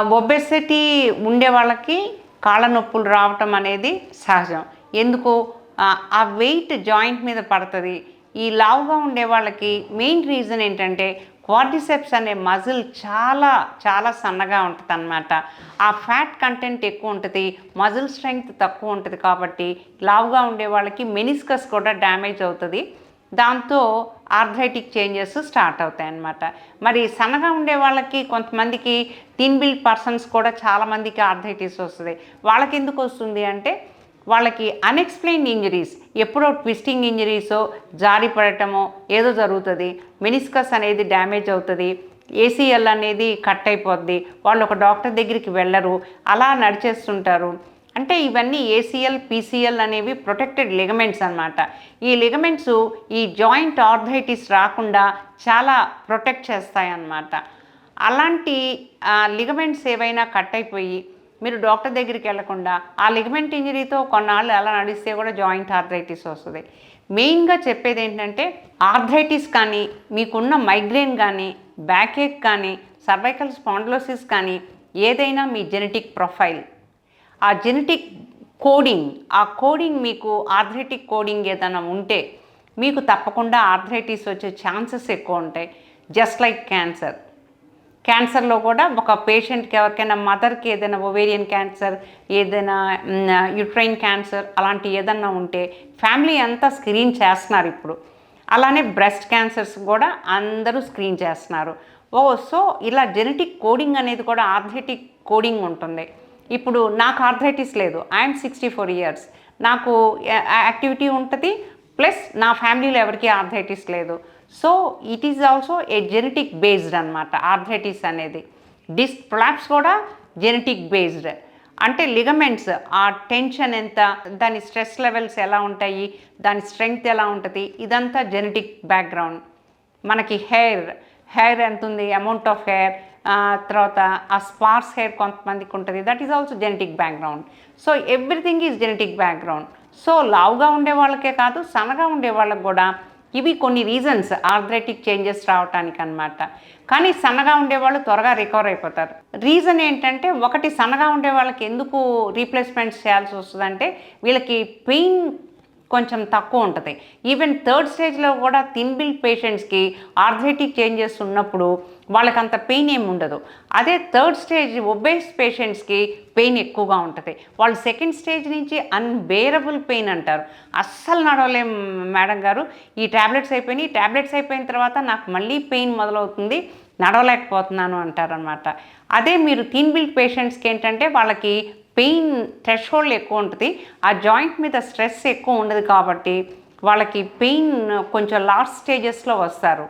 Obesity ఉండే వాళ్ళకి కాళ్ళ నొప్పులు రావటం అనేది సహజం. ఎందుకు? ఆ, వెయిట్ జాయింట్ మీద పడుతుంది. ఈ లావుగా ఉండే వాళ్ళకి మెయిన్ రీజన్ ఏంటంటే క్వార్డిసెప్స్ అనే మజిల్ చాలా చాలా సన్నగా ఉంటుంది అనమాట ఆ ఫ్యాట్ కంటెంట్ ఎక్కువ ఉంటుంది మజిల్ స్ట్రెంగ్త్ తక్కువ ఉంటుంది కాబట్టి లావుగా ఉండే వాళ్ళకి మెనిస్కస్ కూడా డ్యామేజ్ అవుతుంది. దాంతో ఆర్థరైటిక్ చేంజెస్ స్టార్ట్ అవుతాయి అన్నమాట మరి సన్నగా ఉండే వాళ్ళకి కొంతమందికి థిన్ బిల్డ్ పర్సన్స్ కూడా చాలామందికి ఆర్థరైటిస్ వస్తుంది. వాళ్ళకి ఎందుకు వస్తుంది అంటే వాళ్ళకి అన్ఎక్స్ప్లెయిన్ ఇంజరీస్ ఎప్పుడో ట్విస్టింగ్ ఇంజరీసో జారి పడటమో ఏదో జరుగుతుంది. మెనిస్కస్ అనేది డ్యామేజ్ అవుతుంది. ఏసీఎల్ అనేది కట్ అయిపోద్ది. వాళ్ళు ఒక డాక్టర్ దగ్గరికి వెళ్ళరు. అలా నడిచేస్తుంటారు. అంటే ఇవన్నీ ఏసీఎల్ పీసీఎల్ అనేవి ప్రొటెక్టెడ్ లిగమెంట్స్ అన్నమాట. ఈ లిగమెంట్స్ ఈ జాయింట్ ఆర్థైటిస్ రాకుండా చాలా ప్రొటెక్ట్ చేస్తాయన్నమాట. అలాంటి లిగమెంట్స్ ఏవైనా కట్ అయిపోయి మీరు డాక్టర్ దగ్గరికి వెళ్ళకుండా ఆ లిగమెంట్ ఇంజరీతో కొన్నాళ్ళు అలా నడిస్తే కూడా జాయింట్ ఆర్థరైటిస్ వస్తుంది. మెయిన్గా చెప్పేది ఏంటంటే ఆర్థరైటిస్ కానీ మీకున్న మైగ్రేన్ కానీ బ్యాక్ ఏక్ కానీ సర్వైకల్ స్పాండ్లోసిస్ కానీ ఏదైనా మీ జెనెటిక్ ప్రొఫైల్ ఆ జెనెటిక్ కోడింగ్ ఆ కోడింగ్ మీకు ఆర్థరైటిక్ కోడింగ్ ఏదైనా ఉంటే మీకు తప్పకుండా ఆర్థరైటిస్ వచ్చే ఛాన్సెస్ ఎక్కువ ఉంటాయి. జస్ట్ లైక్ క్యాన్సర్ క్యాన్సర్లో కూడా ఒక పేషెంట్కి ఎవరికైనా మదర్కి ఏదైనా ఒవేరియన్ క్యాన్సర్ ఏదైనా యుట్రైన్ క్యాన్సర్ అలాంటి ఏదన్నా ఉంటే ఫ్యామిలీ అంతా స్క్రీన్ చేస్తున్నారు ఇప్పుడు. అలానే బ్రెస్ట్ క్యాన్సర్స్ కూడా అందరూ స్క్రీన్ చేస్తున్నారు. ఓ సో ఇలా జెనెటిక్ కోడింగ్ అనేది కూడా ఆర్థరైటిక్ కోడింగ్ ఉంటుంది. ఇప్పుడు నాకు ఆర్థరైటిస్ లేదు. ఐఎమ్ సిక్స్టీ ఫోర్ ఇయర్స్ నాకు యాక్టివిటీ ఉంటుంది ప్లస్ నా ఫ్యామిలీలో ఎవరికి ఆర్థరైటిస్ లేదు. So it is also a genetic based అనమాట ఆర్థరైటిస్ అనేది. డిస్క్ ప్లాప్స్ కూడా జెనెటిక్ బేస్డ్ అంటే లిగమెంట్స్ ఆ టెన్షన్ ఎంత దాని స్ట్రెస్ లెవెల్స్ ఎలా ఉంటాయి దాని స్ట్రెంగ్త్ ఎలా ఉంటుంది ఇదంతా జెనెటిక్ బ్యాక్గ్రౌండ్ మనకి హెయిర్ హెయిర్ ఎంత ఉంది అమౌంట్ ఆఫ్ హెయిర్ తర్వాత ఆ స్పార్స్ హెయిర్ కొంతమందికి ఉంటుంది. That is also genetic background so everything is genetic background so లావుగా ఉండే వాళ్ళకే కాదు సన్నగా ఉండే వాళ్ళకి కూడా ఇవి కొన్ని రీజన్స్ ఆర్థరైటిక్ చేంజెస్ రావటానికి అనమాట కానీ సన్నగా ఉండేవాళ్ళు త్వరగా రికవర్ అయిపోతారు. రీజన్ ఏంటంటే ఒకటి సన్నగా ఉండే వాళ్ళకి ఎందుకు రీప్లేస్మెంట్స్ చేయాల్సి వస్తుందంటే వీళ్ళకి పెయిన్ కొంచెం తక్కువ ఉంటుంది. ఈవెన్ థర్డ్ స్టేజ్లో కూడా థిన్ బిల్డ్ పేషెంట్స్కి ఆర్థరైటిక్ చేంజెస్ ఉన్నప్పుడు వాళ్ళకి అంత పెయిన్ ఏమి ఉండదు. అదే థర్డ్ స్టేజ్ ఒబేస్ పేషెంట్స్కి పెయిన్ ఎక్కువగా ఉంటుంది. వాళ్ళు సెకండ్ స్టేజ్ నుంచి అన్బేరబుల్ పెయిన్ అంటారు. అస్సలు నడవలేం మేడం గారు. ఈ ట్యాబ్లెట్స్ అయిపోయినాయి. ఈ ట్యాబ్లెట్స్ అయిపోయిన తర్వాత నాకు మళ్ళీ పెయిన్ మొదలవుతుంది. నడవలేకపోతున్నాను అంటారనమాట అదే మీరు థిన్ బిల్ పేషెంట్స్కి ఏంటంటే వాళ్ళకి పెయిన్ థ్రెషోల్డ్ ఎక్కువ ఉంటుంది. ఆ జాయింట్ మీద స్ట్రెస్ ఎక్కువ ఉండదు కాబట్టి వాళ్ళకి పెయిన్ కొంచెం లాస్ట్ స్టేజెస్లో వస్తారు.